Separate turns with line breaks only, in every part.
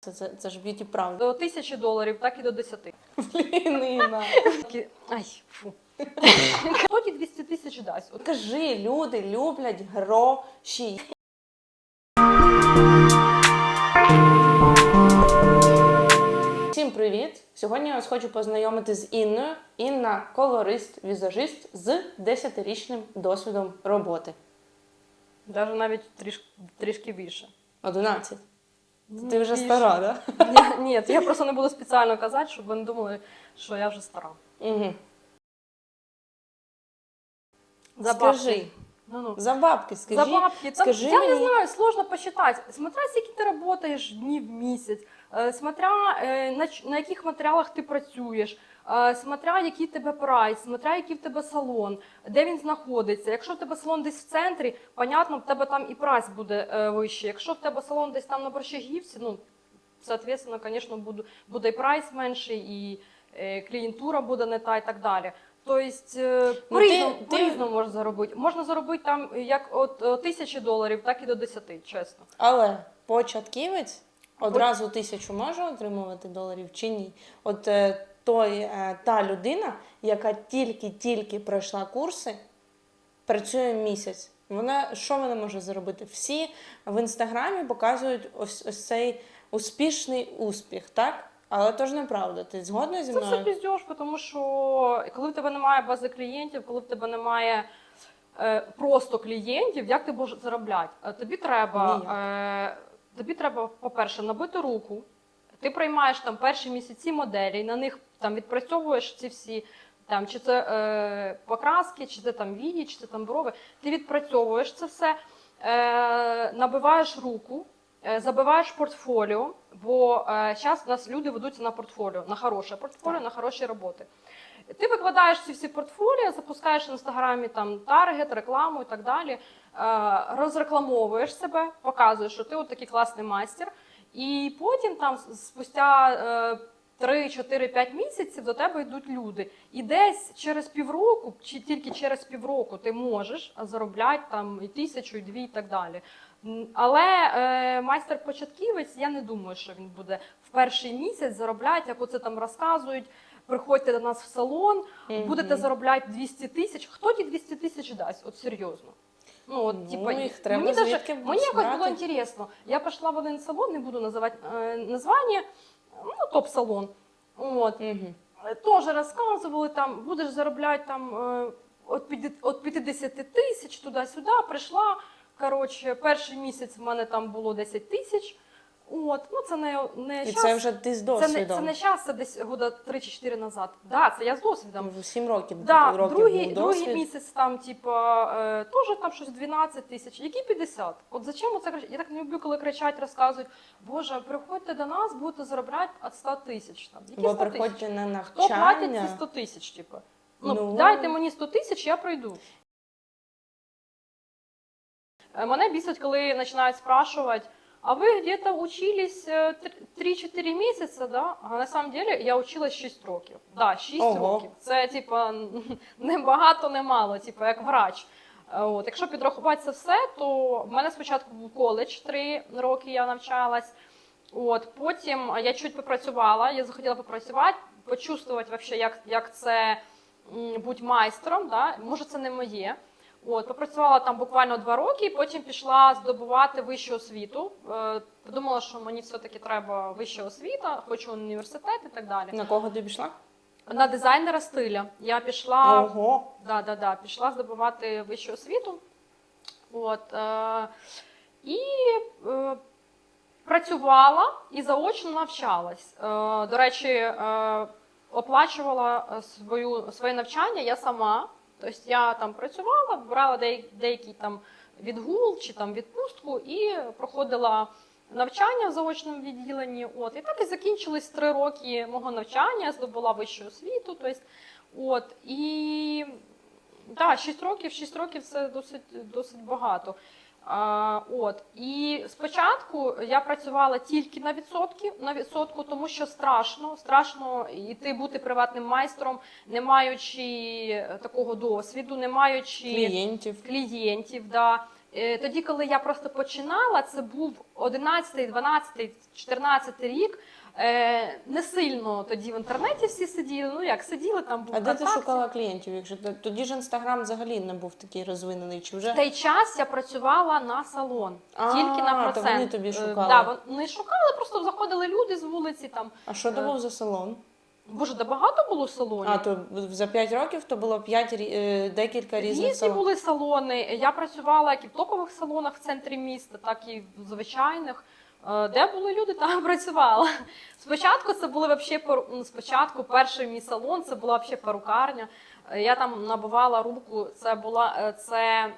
Це, це, це ж б'юті правда.
До тисячі доларів, так і до десяти.
Блін, Інна.
Такі, Ай, фу. Хто ті 200 тисяч дасть? От
Кажи, люди люблять гроші. Всім привіт! Сьогодні я вас хочу познайомити з Інною. Інна колорист, візажист з 10-річним досвідом роботи.
Навіть навіть трішки, трішки більше.
11.
Ну,
Ти вже
більше.
стара, да?
Ні, ні, я просто не буду спеціально казати, щоб ви не думали, що я вже стара.
Угу.
За
Скажи,
бабки. Ну, ну.
за бабки, скажи.
За бабки. Там,
скажи
я не знаю, сложно посчитать. Смотря скільки ти працюєш днів в місяць, е, смотря е, на, ч- на яких матеріалах ти працюєш, смотря який тебе прайс, смотря який в тебе салон, де він знаходиться. Якщо в тебе салон десь в центрі, понятно, в тебе там і прайс буде е, вищий. Якщо в тебе салон десь там на Борщагівці, ну, соответственно, звісно, буде, буде і прайс менший, і е, клієнтура буде не та і так далі. Тобто, е,
Ну,
по-різному,
ти- ти-
можна заробити. Можна заробити там як е, тисячі доларів, так і до десяти, чесно.
Але початківець одразу тисячу може отримувати доларів чи ні? От е, той, е, та людина, яка тільки-тільки пройшла курси, працює місяць. Вона що вона може заробити? Всі в інстаграмі показують ось, ось цей успішний успіх, так? Але то ж неправда. Ти згодна зі
Це все
мною?
піздєш, тому що коли в тебе немає бази клієнтів, коли в тебе немає е, просто клієнтів, як ти можеш заробляти? Е, Тобі треба, е, тобі треба, по-перше, набити руку. Ти приймаєш там перші місяці моделі, на них там відпрацьовуєш ці всі. Там, чи це е, покраски, чи це там вії, чи це там брови. Ти відпрацьовуєш це все, е, набиваєш руку, е, забиваєш портфоліо, бо зараз у нас люди ведуться на портфоліо, на хороше портфоліо, на хороші роботи. Ти викладаєш ці всі портфоліо, запускаєш в інстаграмі там таргет, рекламу і так далі, е, розрекламовуєш себе, показуєш, що ти от такий класний майстер, і потім там спустя. е, 3, 4, 5 місяців до тебе йдуть люди. І десь через півроку, чи тільки через півроку ти можеш заробляти там і тисячу, і дві, і так далі. Але е, майстер-початківець, я не думаю, що він буде в перший місяць заробляти, як оце там розказують. Приходьте до нас в салон,
Мгм.
будете заробляти 200 тисяч. Хто ті 200 тисяч дасть? От серйозно. Ну, от,
Ну,
типа,
їх треба
мені, даже, мені якось було інтересно. Я пішла в один салон, не буду називати е, названня, ну, топ-салон. От.
Угу.
Е, Теж розказували, там, будеш заробляти там е, от 50 тисяч туди-сюди. Прийшла. Коротше, перший місяць в мене там було 10 тисяч. От, ну це не, не
І
щас.
це вже ти з
це не,
досвідом.
це не щас, це десь года 3 чи 4 назад. Да, це я з досвідом.
Там 7 років,
Да,
років
другий,
був
другий місяць там, типа, е, теж там щось 12 тисяч. Які 50? От зачем оце кричать? Я так не люблю, коли кричать, розказують, Боже, приходьте до нас, будете заробляти від 100 тисяч. Там. Які
Бо
100 тисяч?
приходьте на
Хто платить ці
навчання.
100 тисяч, типу? Ну,
Ну.
дайте мені 100 тисяч, я пройду. Е, Мене бісить, коли починають спрашивать, а ви где-то учились е, тр- 3-4 місяці, да? А на самом деле я училась 6 років. Да, 6
Ого.
років. Це, типа, не багато, не мало, типа, як врач. Е, От, якщо підрахувати це все, то в мене спочатку був коледж 3 роки я навчалась. От, потім я чуть попрацювала, я захотіла попрацювати, почувствувати вообще, як, як це бути майстром. Да? Може, це не моє. От, попрацювала там буквально два роки, потім пішла здобувати вищу освіту. Е, подумала, що мені все-таки треба вища освіта, хочу університет і так далі.
На кого ти пішла?
На дизайнера стиля. Я пішла
Ого.
Да, да, да. Пішла здобувати вищу освіту. От, е, і е, працювала і заочно навчалась. Е, до речі, е, оплачувала е, свою, своє навчання я сама. Тобто я там працювала, брала деякий там відгул чи там відпустку і проходила навчання в заочному відділенні. От, і так і закінчились три роки мого навчання, здобула вищу освіту. Тобто, от, і так, 6 років, 6 років це досить, досить багато. А, от. І спочатку я працювала тільки на відсотки, на відсотку, тому що страшно, страшно йти бути приватним майстром, не маючи такого досвіду, не маючи
Клієнтів.
клієнтів. Да. Е, Тоді, коли я просто починала, це був 11, 12, 14 рік. Е, Не сильно тоді в інтернеті всі сиділи. Ну як сиділи, там був
А де ти
«Контакт».
шукала клієнтів? Якщо ти- тоді ж інстаграм взагалі не був такий розвинений, чи вже
В той час я працювала на салон,
А,
тільки на
то
процент.
вони тобі
Е,
шукали.
Да, вони шукали, просто заходили люди з вулиці. Там
а що то
Е,
був за салон?
боже, да багато було салонів.
А то за 5 років то було 5 декілька різних
Різні
салонів.
були салони. Я працювала як і в топових салонах в центрі міста, так і в звичайних. Е, Де були люди, там працювала. Спочатку це були вообще ну, спочатку перший мій салон, це була вообще перукарня. Е, Я там набувала руку. Це була е, це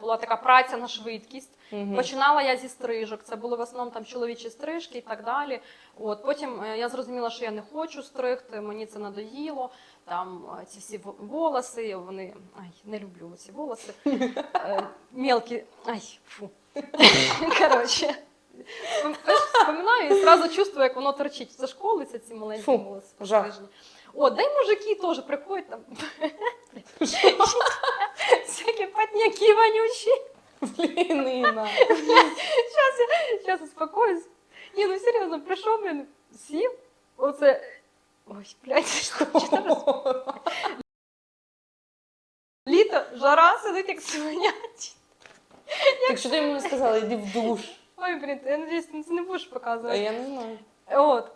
була така праця на швидкість.
Мгм.
Починала я зі стрижок. Це були в основному там чоловічі стрижки і так далі. От потім я зрозуміла, що я не хочу стригти, мені це надоїло. Там ці всі волоси, вони ай, не люблю ці волоси. Мелкі. Ай, фу. Коротше. Спом- Вспоминаю і одразу чувствую, як воно торчить. Це школиться ці маленькі
Фу,
волоси
жах.
пострижені. О, дай мужики теж приходять там. Всякі патняки вонючі.
Блін, Інна.
Сейчас я сейчас успокоюсь. Ні, ну серйозно, прийшов він, сів, оце. Ой, блядь, що Літо, жара сидить як свинять.
Так що ти йому не сказала, йди в душ.
Ой, блін, я надіюсь, ти це не будеш
А
показувати.
я не знаю.
От.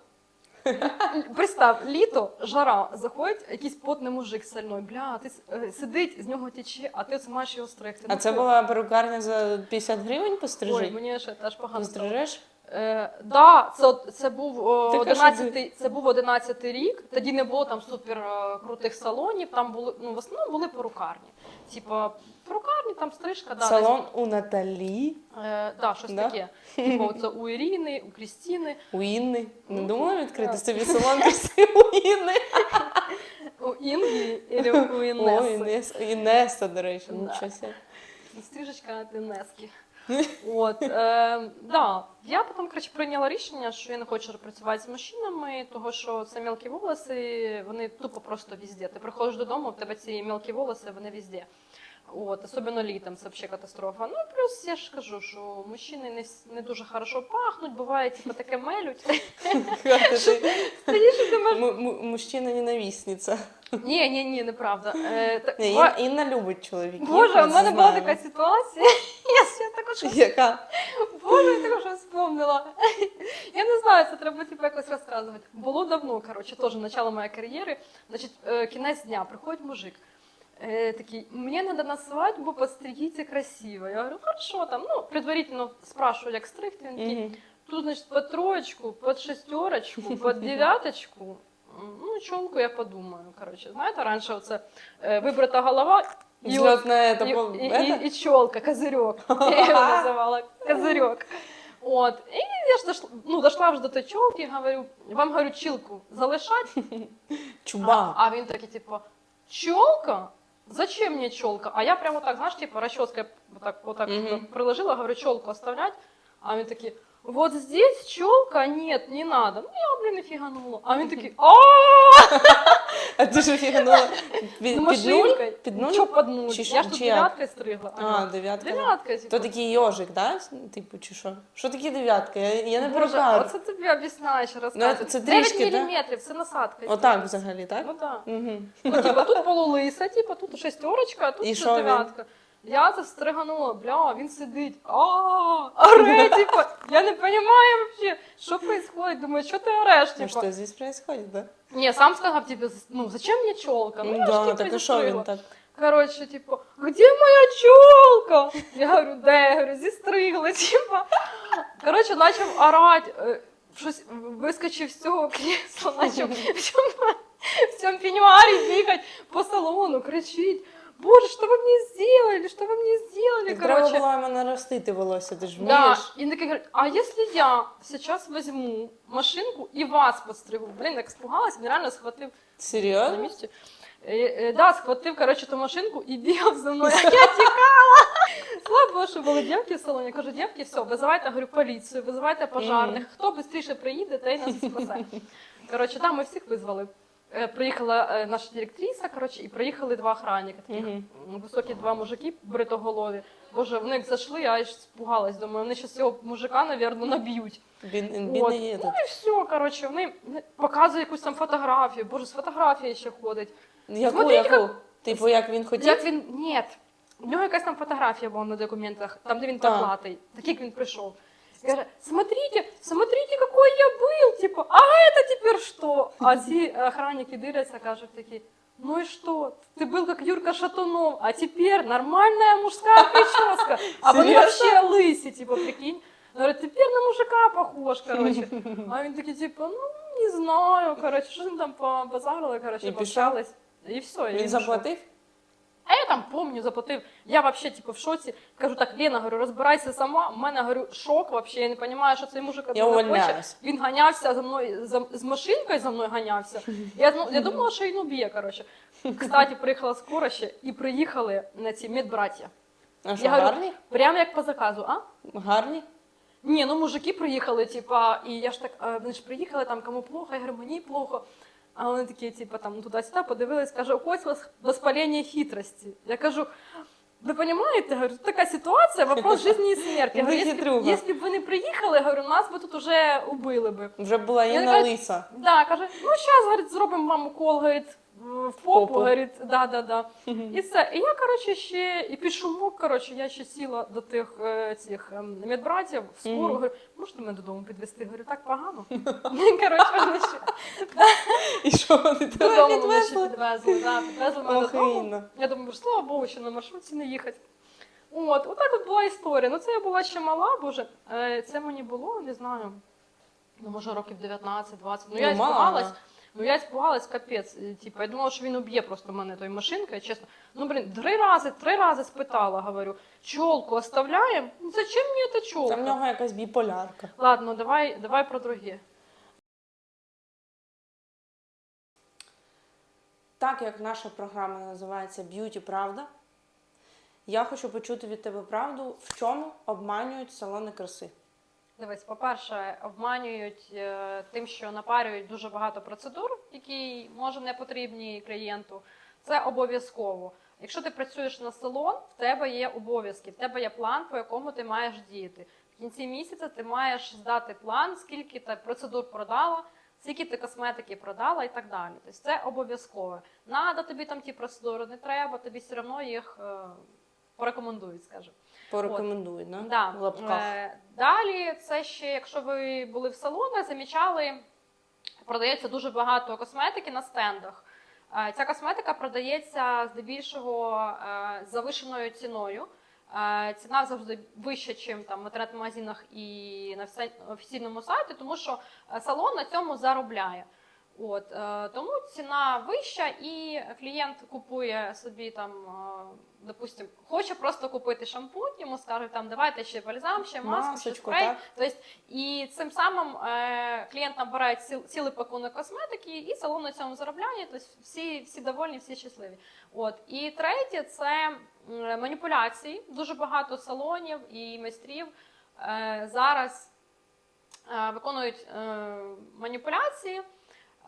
Представ, літо, жара, заходить якийсь потний мужик сальной, бля, ти с- е, сидить, з нього тече, а ти це маєш його стригти.
А
Ну,
це
фу.
була перукарня за 50 гривень
Ой,
пострижи?
мені ще теж погано стало.
Пострижеш?
Е, да, це, от- це був о,
Так,
11, це був 11 рік. Тоді не було там супер е, крутих салонів. Там були ну в основному були перукарні. Типа перукарні, там стрижка, да,
Салон у Наталі,
десь, е, да, щось
Да?
таке. Типа це у Ірини, у Крістіни,
у Інни. Не
Ну,
думала відкрити
так.
собі салон краси у Інни?
у Інги і у
О,
Інеси.
Інес, Інеса, до речі,
Да.
нічого себе.
Стрижечка від Інески. От, е, да. Я потім коротше, прийняла рішення, що я не хочу працювати з мужчинами, тому що це мелкі волоси, вони тупо просто везде. Ти приходиш додому, в тебе ці мелкі волоси, вони везде. От, особливо літом, це взагалі катастрофа. Ну, плюс я ж кажу, що мужчини не, вс- не дуже хорошо пахнуть, буває, типу, таке мелють. Стоїш і ти
м- Мужчина ненавісниця.
Ні, ні, ні, неправда. Е, так,
Ні,
бо-
Ін- Інна любить чоловіків.
Боже, у мене була така ситуація. Я ще також
Яка?
Боже, я також вспомнила. Я не знаю, це треба типу, якось розказувати. Було давно, коротше, теж начало моєї кар'єри. Значить, е, кінець дня, приходить мужик. Е, такий, мені треба на свадьбу постригіться красиво. Я говорю, хорошо, там, ну, предварительно спрашиваю, як стригти. Він такий, тут, значит, под троечку, под шестерочку, под дев'яточку. Ну, чолку я подумаю. Коротше, знаєте, раніше оце е, вибрита голова і, от-
на это,
і,
по-
і,
это?
і, і чолка, козирьок. Я його називала козирьок. От. І я ж дошла, ну, дошла вже до тої чолки, говорю, вам говорю, чілку залишать.
Чуба.
А він такий, типу, чолка? Зачем мне челка? А я прямо так, знаешь, типа расческой вот так, вот так
Мгм.
приложила, говорю, челку оставлять. А они такий, вот здесь челка, нет, не надо. Ну я, блин, фиганула. А він такий, а
А ти ж фіганула під, під нуль? Під нуль?
Чо під нуль?
Чи
Я ж
чи
тут
як?
дев'яткою стригла.
А,
Ага.
дев'ятка.
Дев'ятка, типу.
То такий йожик, да? Типу, чи що? Що таке дев'ятка? Я, я не
Боже,
перукар.
оце тобі об'ясняєш, розказуєш.
це трішки, да?
міліметрів, це насадка.
Отак взагалі, так?
Ну так.
Угу.
Ну, типа, тут полулиса, типа, тут шестерочка, а тут
І що він?
дев'ятка. Я це стриганула, бля, він сидить. А, оре, типа, я не розумію вообще, що происходит. Думаю, що ти ореш,
Ну
типа.
що здесь происходит, да?
Ні, сам сказав, типа, ну, зачем мені челка? Ну,
Ну
я ж
да,
типа
так а що
зістригла.
він так?
Короче, типа, где моя челка? Я говорю, де? Я говорю, зістригла, типа. Короче, почав орати, е, щось вискочив з цього крісла, почав в цьому, в цьому пеньюарі бігати по салону, кричить. Боже, що ви мені зробили? Що ви мені?
Так треба
Короче,
було йому наростити волосся, ти ж
да.
вмієш.
І він такий говорить, а якщо я зараз візьму машинку і вас постригу? Блін, як спугалась, він реально схватив на
Серйозно?
місці. Е, е, Да, схватив, коротше, ту машинку і бігав за мною. Я тікала. Слава Богу, що були дівки в салоні. Я кажу, дівки, все, визивайте, говорю, поліцію, визивайте пожарних. Хто швидше приїде, той нас спасе. Коротше, там ми всіх визвали. Е, приїхала е, наша директриса, коротше, і приїхали два охранника, таких
Мгм.
м, високі два мужики бритоголові. Боже, вони як зайшли, я аж спугалась. Думаю, вони зараз цього мужика, навірно, наб'ють. От. Ну і все, коротше, вони показують якусь там фотографію. Боже, з фотографії ще ходить.
Яку,
Смотрите,
яку? Типу, як він хотів?
Як він. Ні. У нього якась там фотографія була на документах, там, де він
Так.
поплатий. Так як він прийшов. Каже, смотрите, смотрите, какой я был, типа, а это теперь что? А ці охранники дивляться, кажуть такі, ну и что? Ты был как Юрка Шатунов, а теперь нормальная мужская прическа. А вони
Серьезно?
вообще лисі, типа, прикинь. Говорить, теперь на мужика похож, короче. А він такий, типа, ну, не знаю, короче, що він там побазарили, короче,
І пішов?
пообщались. І все, і
Він
пішов.
заплатив?
А я там помню, заплатив. Я вообще типу в шоці. Кажу так, Лена, говорю, розбирайся сама. У мене говорю, шок вообще. Я не розумію, що цей мужик
Я
хоче.
увольняюсь.
Він ганявся за мною за, з машинкою за мною ганявся. Я, ну, я думала, що він уб'є, коротше. Кстати, приїхала скоро ще і приїхали на ці медбраття.
А що,
Я говорю. Прямо як по заказу, а?
Гарні?
Ні, ну мужики приїхали, типа, і я ж так, а, вони ж приїхали, там кому плохо, я говорю, мені плохо. А вони такі, типа, там туди-сюди подивились, каже, у когось вос- воспалення хитрості. Я кажу, ви розумієте, говорю, така ситуація, вопрос життя і смерті. Я говорю, якщо, б- якщо б ви не приїхали, говорю, нас би тут уже убили би.
Вже була
Я
Інна
така-
Лиса.
Да, каже, ну зараз, говорить, зробимо вам укол, говорить, в попу,
Попу.
говорить, да, да, да. І все. І я, коротше, ще і під шумок, коротше, я ще сіла до тих е, цих ем, медбратів в скору,
Мгм.
говорю, можете мене додому підвезти? Говорю, так погано. Коротше, вони ще
І що вони тебе
додому мене ще
підвезли?
підвезли, да, підвезли мене додому. Я думаю, слава Богу, що на маршрутці не їхати. От, отак от була історія. Ну, це я була ще мала, боже. Е, Це мені було, не знаю, ну, може, років 19-20. Ну, я
Ну, мало,
іспугалась. Ну, я іспугалась, капець. Е, Типу, я думала, що він уб'є просто мене тою машинкою, чесно. Ну, блін, три рази, три рази спитала, говорю, чолку оставляємо? Ну, зачем мені ця чолка?
Там в нього якась біполярка.
Ладно, давай, давай про друге.
Так як наша програма називається Б'юті Правда, я хочу почути від тебе правду, в чому обманюють салони краси.
Дивись, по-перше, обманюють е, тим, що напарюють дуже багато процедур, які може не потрібні клієнту. Це обов'язково. Якщо ти працюєш на салон, в тебе є обов'язки, в тебе є план, по якому ти маєш діяти. В кінці місяця ти маєш здати план, скільки ти процедур продала, скільки ти косметики продала і так далі. Тобто це обов'язково. Надо тобі там ті процедури, не треба, тобі все одно їх е, порекомендують, скажімо.
Порекомендують, да?
Да.
В лапках.
Е, Далі, це ще, якщо ви були в салонах, замічали, продається дуже багато косметики на стендах. Е, Ця косметика продається здебільшого завишеною ціною. Ціна завжди вища, ніж там в інтернет-магазинах і на офіційному сайті, тому що е, салон на цьому заробляє. От, е, тому ціна вища, і клієнт купує собі там, е, допустим, хоче просто купити шампунь, йому скажуть, там давайте ще бальзам, ще маску, ще
Масочку,
спрей.
так?
Тобто, і цим самим е, клієнт набирає ціл- цілий пакунок косметики, і салон на цьому заробляє. Тобто всі, всі довольні, всі щасливі. От і третє це маніпуляції. Дуже багато салонів і майстрів е, зараз е, виконують е, маніпуляції.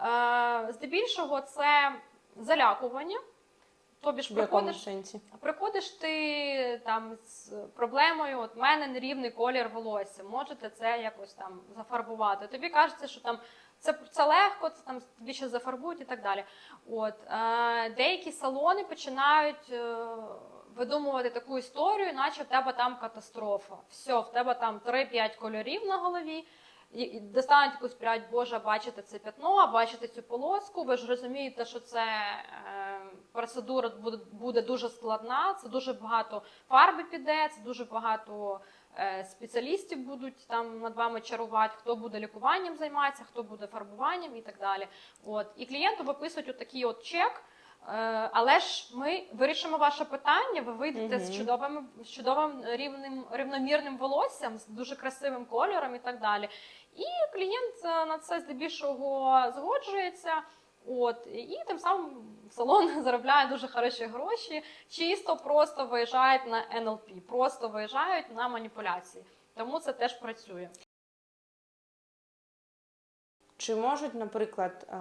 Е, здебільшого це залякування. Тобі ж приходиш, приходиш ти там з проблемою, от в мене нерівний колір волосся, можете це якось там зафарбувати. Тобі кажеться, що там це, це легко, це там тобі ще зафарбують і так далі. От е, деякі салони починають е, видумувати таку історію, наче в тебе там катастрофа. Все, в тебе там 3-5 кольорів на голові. І- Достануть якусь прядь, Боже, бачите це пятно, бачите цю полоску. Ви ж розумієте, що це е, процедура буде, буде дуже складна. Це дуже багато фарби піде, це дуже багато е, спеціалістів будуть там над вами чарувати, хто буде лікуванням займатися, хто буде фарбуванням і так далі. От і клієнту виписують отакий от чек. Е, Але ж ми вирішимо ваше питання. Ви вийдете з чудовим, з чудовим рівним рівномірним волоссям, з дуже красивим кольором і так далі. І клієнт е, на це здебільшого згоджується. От і тим самим салон заробляє дуже хороші гроші, чисто просто виїжджають на НЛП, просто виїжджають на маніпуляції. Тому це теж працює.
Чи можуть, наприклад, е,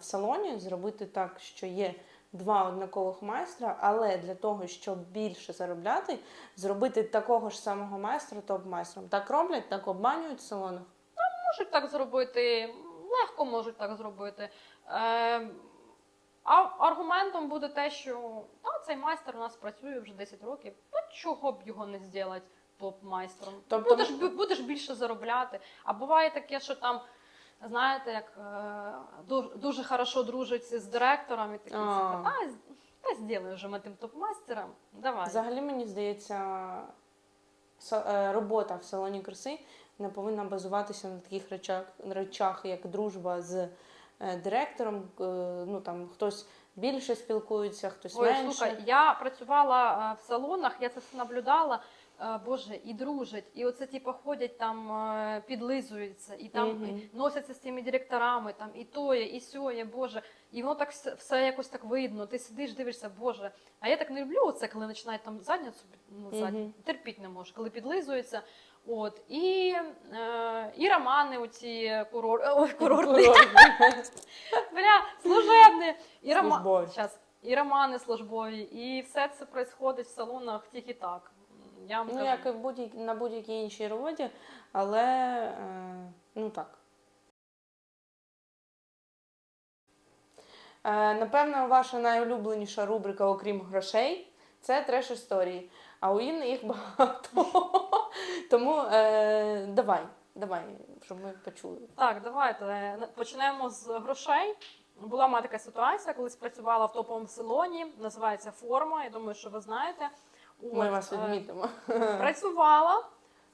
в салоні зробити так, що є два однакових майстра, але для того, щоб більше заробляти, зробити такого ж самого майстра топ-майстром? Так роблять, так обманюють в салонах?
Можуть так зробити, легко можуть так зробити. Е, а аргументом буде те, що та, цей майстер у нас працює вже 10 років, ну чого б його не зробити топ-майстром?
Тобто-
Будеш, будеш більше заробляти. А буває таке, що там, знаєте, як е, дуже, хорошо дружить з директором і такі,
А.
типу, та, та зробимо вже ми тим топ-майстером. Давай.
Взагалі, мені здається, е, робота в салоні краси не повинна базуватися на таких речах, речах як дружба з е, директором. е, Ну там хтось більше спілкується, хтось
Ой,
менше.
слухай, я працювала в салонах, я це все наблюдала. Е, Боже, і дружать, і оце типу ходять там, е, підлизуються, і там
Мгм.
і носяться з тими директорами, там і тоє, і сьоє, Боже. І воно так все, якось так видно. Ти сидиш, дивишся, Боже. А я так не люблю оце, коли починають там задницю ну, задні,
Мгм.
терпіть не можу, коли підлизуються. От і, е, і романи оці курор... Ой, курортні. Бля, служебні. І, рома... І романи службові, і все це відбувається в салонах тільки так. Я
Ну, як і в будь на будь-якій іншій роботі, але е, ну так. Е, напевно, ваша найулюбленіша рубрика, окрім грошей, це треш історії. А у Інни їх багато. Тому е, давай, давай, щоб ми почули.
Так, давайте почнемо з грошей. Була в мене така ситуація, колись працювала в топовому салоні, називається форма. Я думаю, що ви знаєте.
Ми
От,
вас
е,
відмітимо.
Працювала,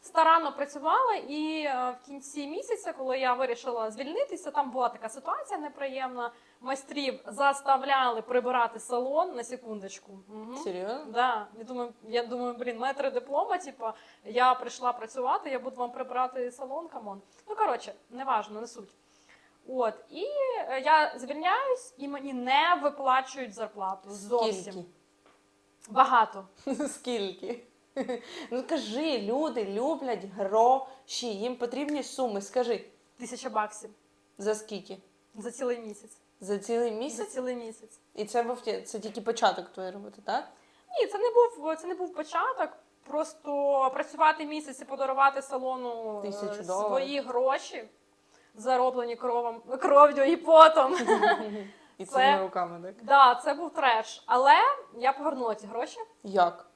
старанно працювала, і е, в кінці місяця, коли я вирішила звільнитися, там була така ситуація неприємна. Майстрів заставляли прибирати салон на секундочку. Угу.
Серйозно?
Да, я думаю, я думаю, блін, мене три диплома, типа, я прийшла працювати, я буду вам прибирати салон, камон. Ну, коротше, неважно, не суть. От, і е, я звільняюсь, і мені не виплачують зарплату. Зовсім.
Скільки?
Багато.
Скільки? Ну кажи, люди люблять гроші, їм потрібні суми. Скажи,
Тисяча баксів
за скільки?
за цілий місяць.
За цілий місяць?
За цілий місяць.
І це був це тільки початок твоєї роботи, так?
Ні, це не був це не був початок. Просто працювати місяць і подарувати салону е,
Тисячу
свої
доларів.
гроші, зароблені кровом, кров'ю і потом.
І
Це-
цими руками, так?
Да, це був треш. Але я повернула ці гроші.
Як?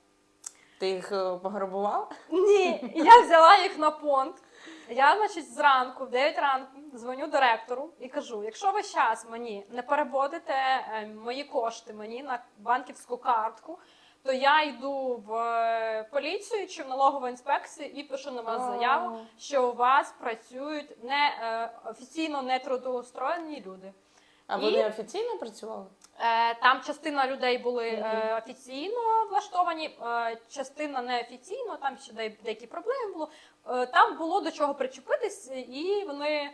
Ти їх е, пограбувала?
Ні, я взяла їх на понт. Я, значить, зранку, в 9 ранку, дзвоню директору і кажу: якщо ви зараз мені не переводите е, мої кошти мені на банківську картку, то я йду в е, поліцію чи в налогову інспекцію і пишу на вас заяву, що у вас працюють не офіційно не трудоустроєні люди.
А
І-
вони офіційно працювали?
Е, Там частина людей були е, офіційно влаштовані, е, частина неофіційно, там ще де- деякі проблеми було. Е, Там було до чого причепитись, і вони,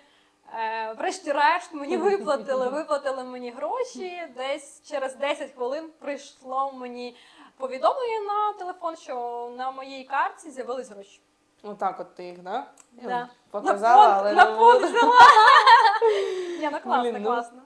е, врешті-решт, мені виплатили, виплатили мені гроші. Десь через 10 хвилин прийшло мені повідомлення на телефон, що на моїй карті з'явились гроші.
Отак от ти їх, да?
Да.
Показала,
на
але
понт, на
не
понт взяла. Ні, ну класно,
Блін, ну.
класно.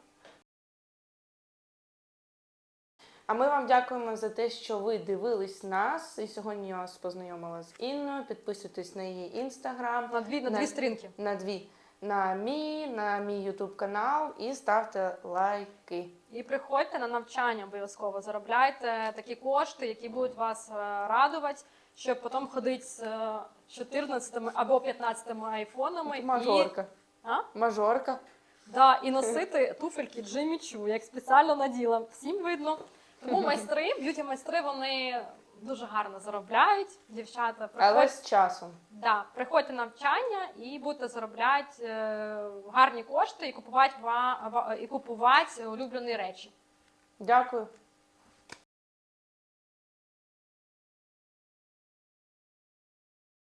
А ми вам дякуємо за те, що ви дивились нас. І сьогодні я вас познайомила з Інною. Підписуйтесь на її інстаграм.
На дві, на
На-
дві стрінки.
на дві на мій, на мій ютуб канал і ставте лайки.
І приходьте на навчання обов'язково, заробляйте такі кошти, які будуть вас е, радувати, щоб потім ходити з е, 14 або 15 айфонами і,
Мажорка.
А?
Мажорка.
да, і носити туфельки Джиммі Чу, як спеціально наділа. Всім видно. Тому майстри, б'юті майстри, вони дуже гарно заробляють. Дівчата,
Але з часом.
да, приходьте на навчання і будете заробляти е, гарні кошти і купувати, ва- ва- і купувати улюблені речі.
Дякую.